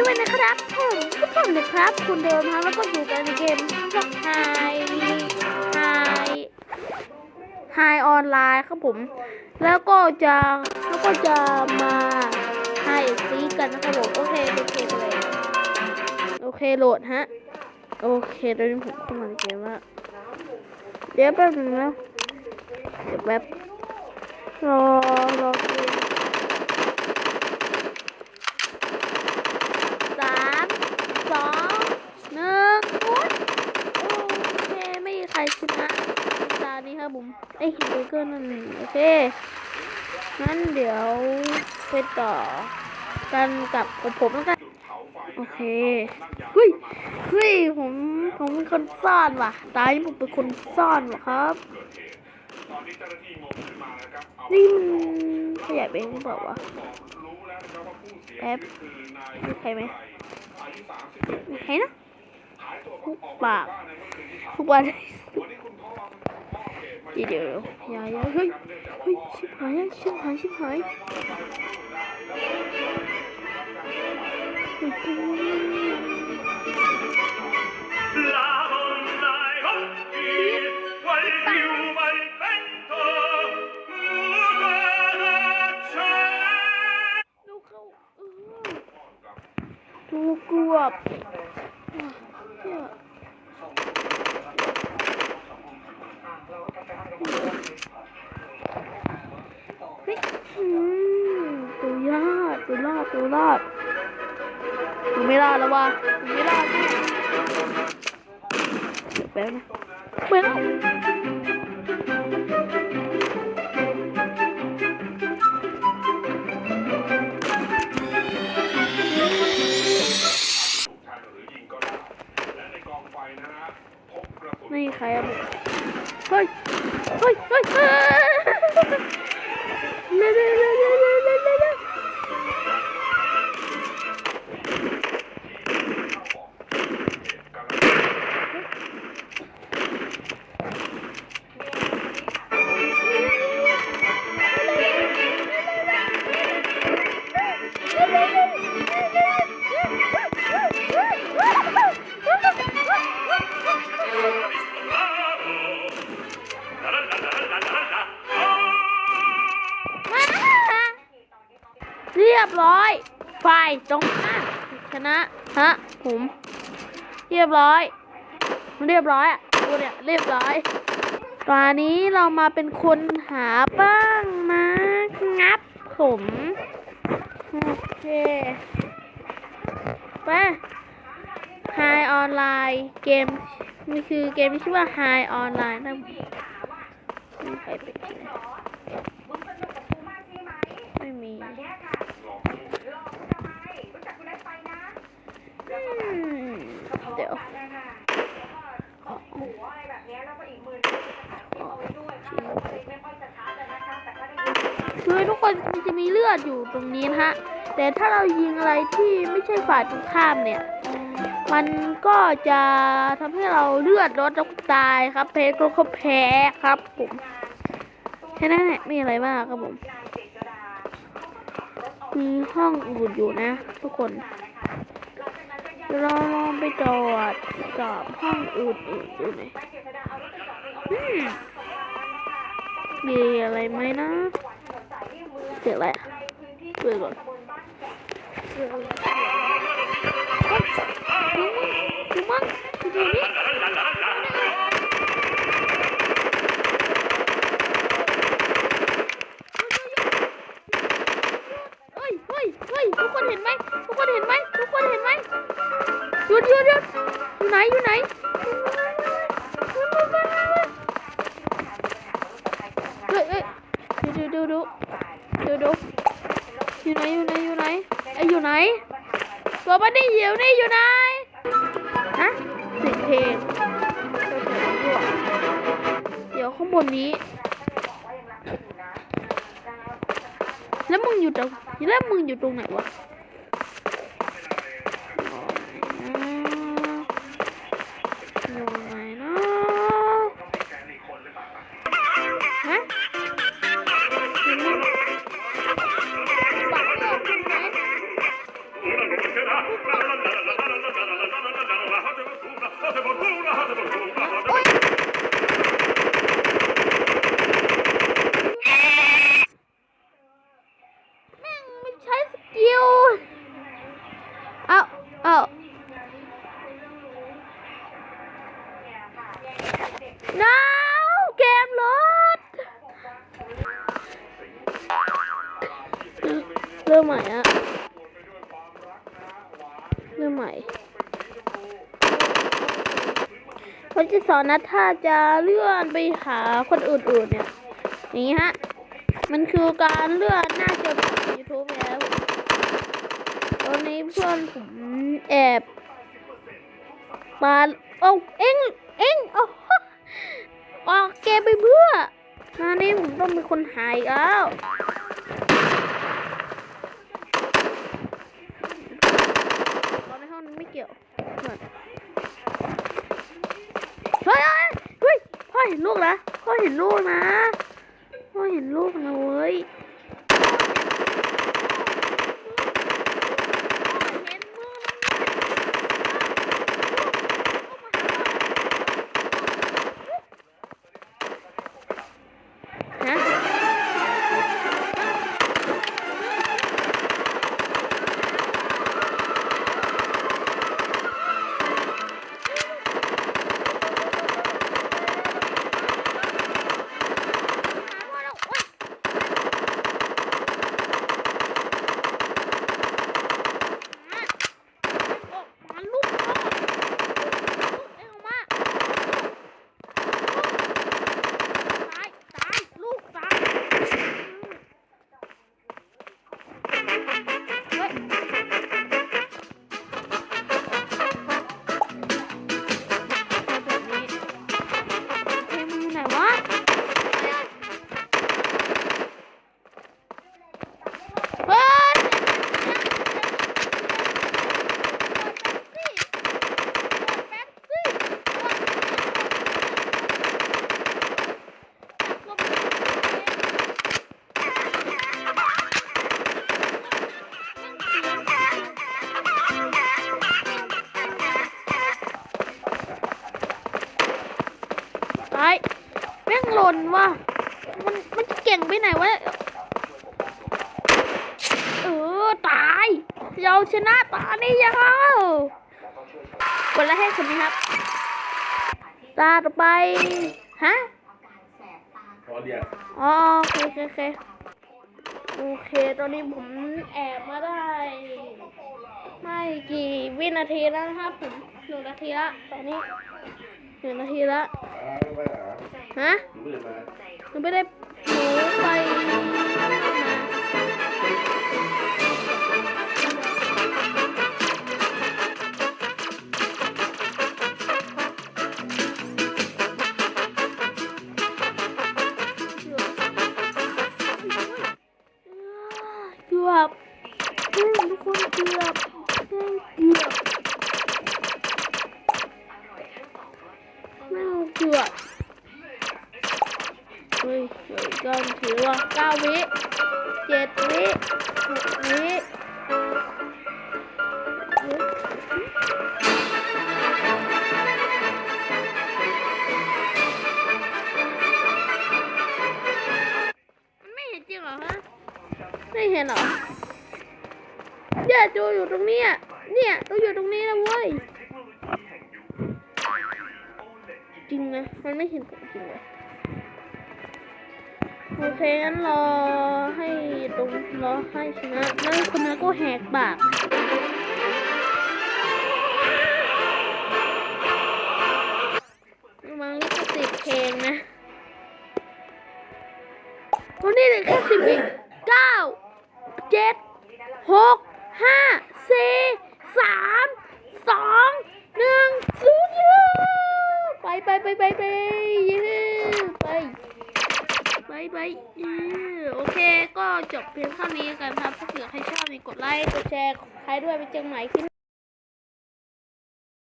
ด้วยนะครับผมทุกคนนะครับ คุณเดิมครับแล้วก็อยู่กันในเกมสักไฮไฮไฮออนไลน์ครับผม แล้วก็จะแล้วก็จะมาไฮซีกันนะครับผม โอเคโอเคเลยโอเคโหลดฮะ โอเคตอนนี้ผมเข้ามาในเกมแล้วเดี๋ยวแป๊บนึงนะเดี๋ยวแป๊บรอรอเกมสามสองหนึ่งวุ้นโอเค ไม่ นะตานี้ครับผมไอ้ฮิเบเกอร์นั่นโอเคงั้นเดี๋ยวไปต่อกันกับผมแล้วกันโอเคเฮ้ยเฮ้ยผมผมเป็นคนซ่อนว่ะ ตายผมเป็นคนซ่อนว่ะครับนี่มันขยายไปหรือเปล่าวะแป๊บมีใครไหมมีใครนะทุกปากทุกวันเดี๋ Chị được Dạ dạ Ui Ui Xin hỏi á Xin hỏi xin hỏi. Ui Thu cua. Yeah. ตัวรอดตัวรอดตัวไม่รอดแล้ววะตัวไม่รอดแน่แป๊บนะไม่รอดไม่ใครอะเฮ้ย เฮ้ย เฮ้ยเฮ้ย ฝ่ายตรงข้าชนะฮะผมเรียบร้อยเรียบร้อยอะกูเนี่ยเรียบร้อยตอนนี้เรามาเป็นคนหาบ้างนะครับผมโอเคไป High Online เกมนี่คือเกมที่ชื่อว่า High Online นะมีใครเป็นไมไม่มีอืมเดี๋ยวขอ คือทุกคนมันจะมีเลือดอยู่ตรงนี้นะฮะ แต่ถ้าเรายิงอะไรที่ไม่ใช่ฝ่ายตรงข้ามเนี่ย มันก็จะทำให้เราเลือดลดแล้วตายครับ เพชรก็แพ้ครับผมแค่นั้นแหละไม่มีอะไรมากครับผม มีห้องอื่นอยู่นะ ทุกคนเราลองไปตรวจสอบห้องอื่นอื่นดูหน่อยอืมมีอะไรไหมนะ เสียงอะไรอะเปิดก่องนี้ดูมั้งดูมั้งดูนี่เฮ้ยเฮ้ยเฮ้ยทุกคนเห็นไหมทุกคนเห็นไหมทุกคนเห็นไหมหยุดหยุดหยุดอยู่ไหนอยู่ไหนเฮ้ยเฮ้ยดูดูดู ดูดูอยู่ไหนอยู่ไหนอยู่ไหนไออยู่ไหนตัวมันนี่อยู่นี่อยู่ไหนฮะเสียงเพลงเดี๋ยวข้างบนนี้ แล้วมึงอยู่ตรงแล้วมึงอยู่ตรงไหนวะ กิลเอาเอาน้าวเกมรถเริ่มใหม่อะเริ่มใหม่เขาจะสอนนะถ้าจะเลื่อนไปหาคนอื่นๆเนี่ย อย่างนี้ฮะ มันคือการเลื่อนหน้าจอของ YouTube แล้ว อนนี้เพื่อนผมแอบมาเอาเอ็งเอ็งเอาออกเกมไปเพื่อมานี่ผมต้องเป็นคนหายแล้วตอนในห้องนี้ไม่เกี่ยวเฮ้ยเฮ้ยเฮ้ยพ่อเห็นลูกนะพ่อเห็นลูกนะพ่อเห็นลูกนะเว้ย ไปไหนวะ เออ ตาย เราชนะตานี่ยังกดไลค์ให้คนนี้ครับ ตาต่อไป ฮะ อ๋อโอเคโอเคโอเคโอเค ตอนนี้ผมแอบมาได้ ไม่กี่วินาทีแล้วนะครับผมหนึ่งนาทีละ ตอนนี้หนึ่งนาทีละ ฮะหนูไม่ได้หนู ไปมาเกือบเฮ้ยทุกคนเกือบเฮ้ยเกือบไม่เอาเกือบ เฮ้ยเฮ้ยก็ถือว่าเก้าวิเจ็ดวิหกวิเฮ้ยมันไม่เห็นจริงหรอฮะไม่เห็นเหรอเนี่ยดูอยู่ตรงนี้ยเนี่ยดูอยู่ตรงนี้นะเว้ย จริงนะ มันไม่เห็นจริงเลย โอเคงั้นรอให้ตรงรอให้ชนะแล้วคนนั้นก็แหกปากระวังลิขสิทธิ์เพลงนะวันนี้เหลือแค่สิบวิเก้าเจ็ดหกห้าสี่สามสองหนึ่งศูนย์ยูไปไปไปไปไปยูไปไปไปยูโอเค ก็จบเพียงเท่า นี้กันครับ ถ้าเกิดใครชอบนี่กดไลค์ กดแชร์ใครด้วยไปเจอกันใหม่คลิป